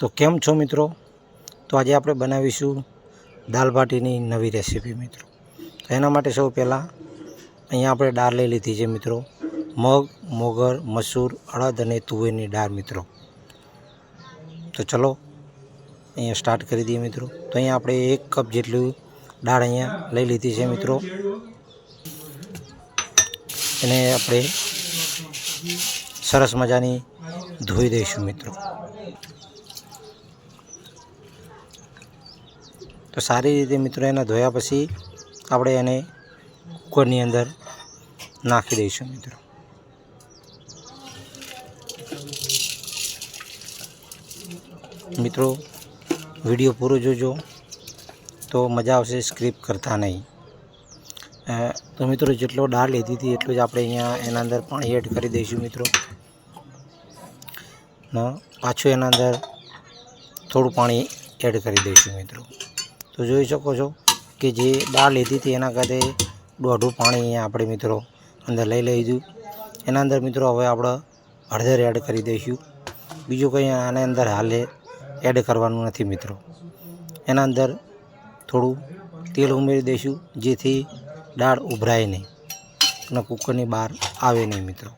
તો કેમ છો મિત્રો? તો આજે આપણે બનાવીશું દાલ બાટીની નવી રેસીપી મિત્રો. તો એના માટે સૌ પહેલાં અહીંયા આપણે દાળ લઈ લીધી છે મિત્રો. મગ, મોગર, મસૂર, અડદ અને તુવેરની દાળ મિત્રો. તો ચલો અહીંયા સ્ટાર્ટ કરી દઈએ મિત્રો. તો અહીંયા આપણે એક કપ જેટલું દાળ અહીંયા લઈ લીધી છે મિત્રો. એને આપણે સરસ મજાની ધોઈ દઈશું મિત્રો. તો સારી રીતે મિત્રો એને ધોયા પછી આપણે એને કુકરની અંદર નાખી દઈશું મિત્રો. મિત્રો, વીડિયો પૂરો જોજો. તો મજા આવશે સ્ક્રિપ કરતા નહીં. તો મિત્રો, જેટલો દાળ લીધી હતી એટલું જ આપણે અહીંયા એના અંદર પાણી એડ કરી દઈશું મિત્રો. પાછું એના અંદર થોડું પાણી એડ કરી દઈશું મિત્રો. તો જોઈ શકો છો કે જે દાળ લીધી હતી એના કરતાં દોઢું પાણી અહીંયા આપણે મિત્રો અંદર લઈ લીધું એના અંદર મિત્રો હવે આપણે હળદર એડ કરી દઈશું. બીજું કંઈ આને અંદર હાલે એડ કરવાનું નથી મિત્રો. એના અંદર થોડું તેલ ઉમેરી દઈશું જેથી દાળ ઉભરાય નહીં અને કુકરની બહાર આવે નહીં મિત્રો.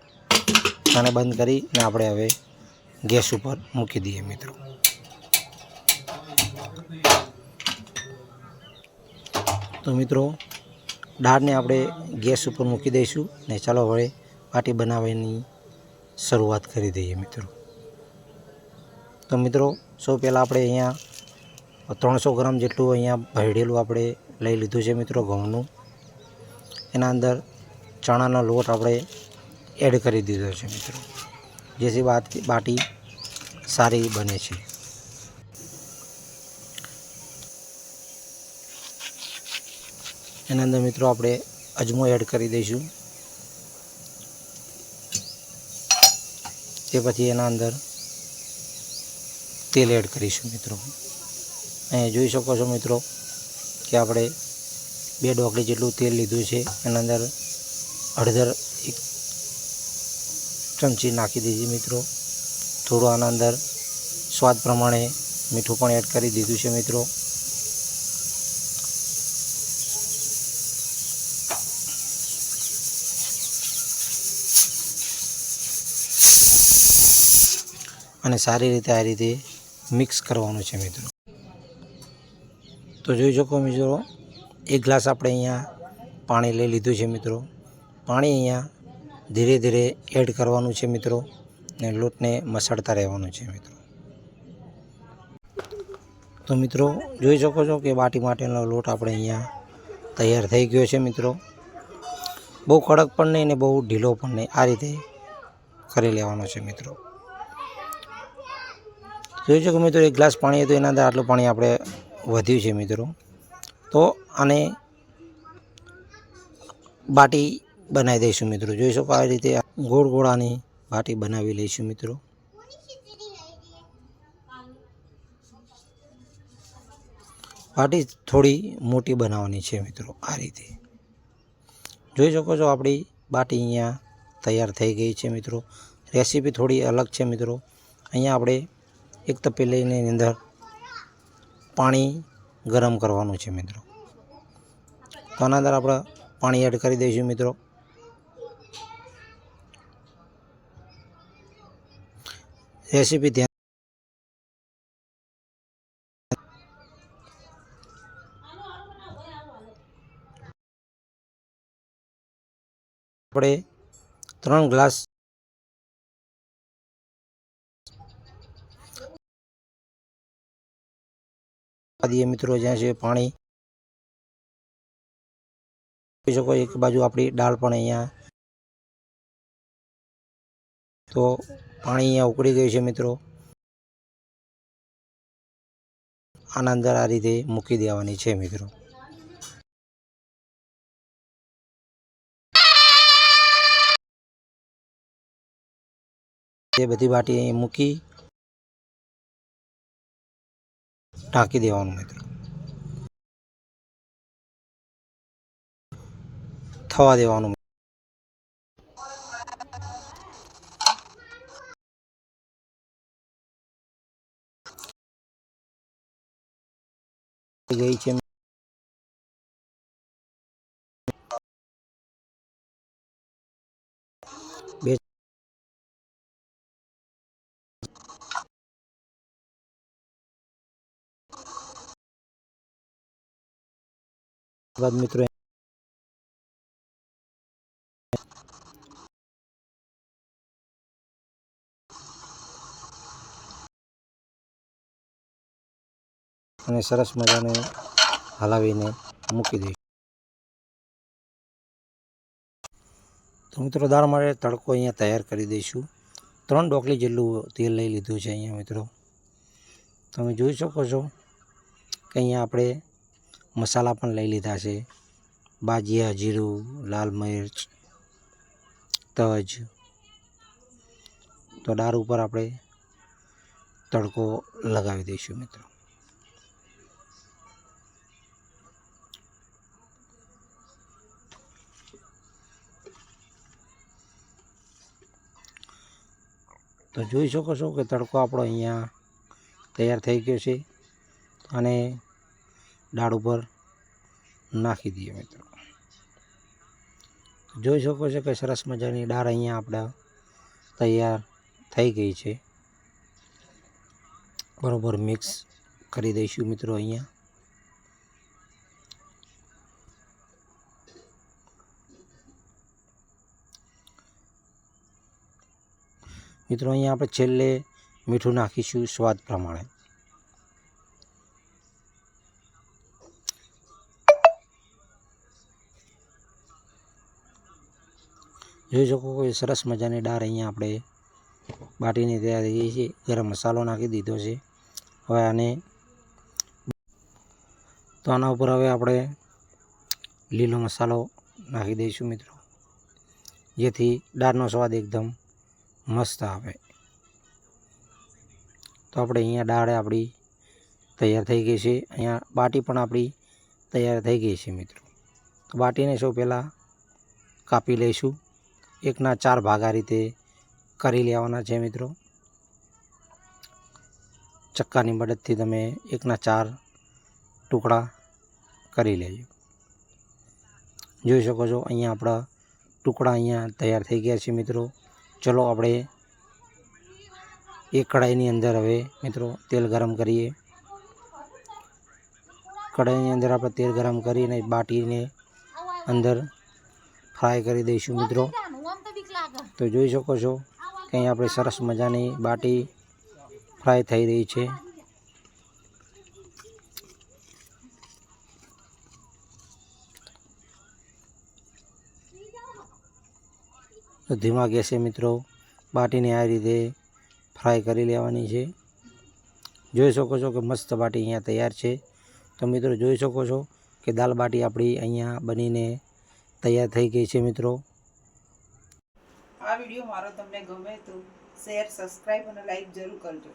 આને બંધ કરીને આપણે હવે ગેસ ઉપર મૂકી દઈએ મિત્રો. તો મિત્રો દાળને આપણે ગેસ ઉપર મૂકી દઈશું ને ચાલો હવે પાટી બનાવવાની શરૂઆત કરી દઈએ મિત્રો. તો મિત્રો, સૌ પહેલાં આપણે અહીંયા ત્રણસો ગ્રામ જેટલું અહીંયા ભરડેલું આપણે લઈ લીધું છે મિત્રો ઘઉંનું. એના અંદર ચણાનો લોટ આપણે એડ કરી દીધો છે મિત્રો. જેથી બાટી સારી બને છે. એના અંદર મિત્રો આપણે અજમો એડ કરી દઈશું. તે પછી એના અંદર તેલ એડ કરીશું મિત્રો. અહીંયા જોઈ શકો છો મિત્રો કે આપણે બે ડોકલી જેટલું તેલ લીધું છે. એના અંદર હળદર એક ચમચી નાખી દીધી મિત્રો. થોડું આના અંદર સ્વાદ પ્રમાણે મીઠું પણ એડ કરી દીધું છે મિત્રો. અને સારી રીતે આ રીતે મિક્સ કરવાનું છે મિત્રો. તો જોઈ શકો મિત્રો, એક ગ્લાસ આપણે અહીંયા પાણી લઈ લીધું છે મિત્રો. પાણી અહીંયા ધીરે ધીરે એડ કરવાનું છે મિત્રો ને લોટને મસળતા રહેવાનું છે મિત્રો. તો મિત્રો, જોઈ શકો છો કે બાટી માટેનો લોટ આપણે અહીંયા તૈયાર થઈ ગયો છે મિત્રો. બહુ કડક પણ નહીં ને બહુ ઢીલો પણ નહીં. આ રીતે કરી લેવાનો છે મિત્રો. જોઈ શકો મિત્રો, એક ગ્લાસ પાણી હતું, એના અંદર આટલું પાણી આપણે વધ્યું છે મિત્રો. તો આને બાટી બનાવી દઈશું મિત્રો. જોઈ શકો આ રીતે ગોળ ગોળાની બાટી બનાવી લઈશું મિત્રો. બાટી થોડી મોટી બનાવવાની છે મિત્રો, આ રીતે. જોઈ શકો છો આપણી બાટી અહીંયા તૈયાર થઈ ગઈ છે મિત્રો. રેસીપી થોડી અલગ છે મિત્રો. અહીંયા આપણે એક તપેલીની અંદર પાણી ગરમ કરવાનું છે મિત્રો. તો આના અંદર આપણે પાણી એડ કરી દઈશું મિત્રો. રેસીપી ધ્યાન આપણે ત્રણ ગ્લાસ દઈએ મિત્રો, જ્યાં છે પાણી. જોઈ શકો એક બાજુ આપણી દાળ પણ અહીંયા. તો પાણી અહીંયા ઉકળી ગયું છે મિત્રો. આના અંદર આ રીતે મૂકી દેવાની છે મિત્રો. જે બધી બાટી અહીં મૂકી ઢાંકી દેવાનું મિત્રો. થવા દેવાનું. ગઈ છે. બાદ મિત્રો. અને સરસ મજાને હલાવીને મૂકી દઈશું. તો મિત્રો દાળ માટે તડકો અહીંયા તૈયાર કરી દઈશું. ત્રણ ડોકલી જેટલું તેલ લઈ લીધું છે અહીંયા મિત્રો. તમે જોઈ શકો છો કે અહીંયા આપણે મસાલા પણ લઈ લીધા છે. બાજીયા, જીરું, લાલ મરચ, તજ. તો દાળ ઉપર આપણે તડકો લગાવી દઈશું મિત્રો. તો જોઈ શકો છો કે તડકો આપણો અહીંયા તૈયાર થઈ ગયો છે. અને દાળ ઉપર નાખી દઈએ મિત્રો. જોઈ શકો છો કે સરસ મજાની દાળ અહીંયા આપણા તૈયાર થઈ ગઈ છે. બરાબર મિક્સ કરી દઈશું મિત્રો અહીંયા. મિત્રો અહીંયા આપણે છેલ્લે મીઠું નાખીશું સ્વાદ પ્રમાણે. જોઈ શકો કે સરસ મજાની દાળ અહીંયા આપણે બાટીની તૈયાર થઈ ગઈ છે. ગરમ મસાલો નાખી દીધો છે. હવે આને તો આના ઉપર હવે આપણે લીલો મસાલો નાખી દઈશું મિત્રો. જેથી દાળનો સ્વાદ એકદમ મસ્ત આવે. તો આપણે અહીંયા દાળ આપણી તૈયાર થઈ ગઈ છે. અહીંયા બાટી પણ આપણી તૈયાર થઈ ગઈ છે મિત્રો. તો બાટીને સૌ પહેલાં કાપી લઈશું. એકના ચાર ભાગ આ રીતે કરી લેવાના છે મિત્રો. ચક્કાની મદદથી તમે એકના ચાર ટુકડા કરી લેજો. જોઈ શકો છો, અહીંયા આપણા ટુકડા અહીંયા તૈયાર થઈ ગયા છે મિત્રો. ચલો આપણે એક કઢાઈની અંદર હવે મિત્રો તેલ ગરમ કરીએ. કઢાઈની અંદર આપણે તેલ ગરમ કરીને બાટીને અંદર ફ્રાય કરી દઈશું મિત્રો. તો જોઈ શકો છો કે અહીં આપણી સરસ મજાની બાટી ફ્રાય થઈ રહી છે. તો ધીમા ગેસે મિત્રો બાટીને આ રીતે ફ્રાય કરી લેવાની છે. જોઈ શકો છો કે મસ્ત બાટી અહીંયા તૈયાર છે. તો મિત્રો જોઈ શકો છો કે દાલ બાટી આપણી અહીંયા બનીને તૈયાર થઈ ગઈ છે મિત્રો. આ વીડિયો મારો તમને ગમે તો શેર સબસ્ક્રાઈબ અને લાઈક જરૂર કરજો.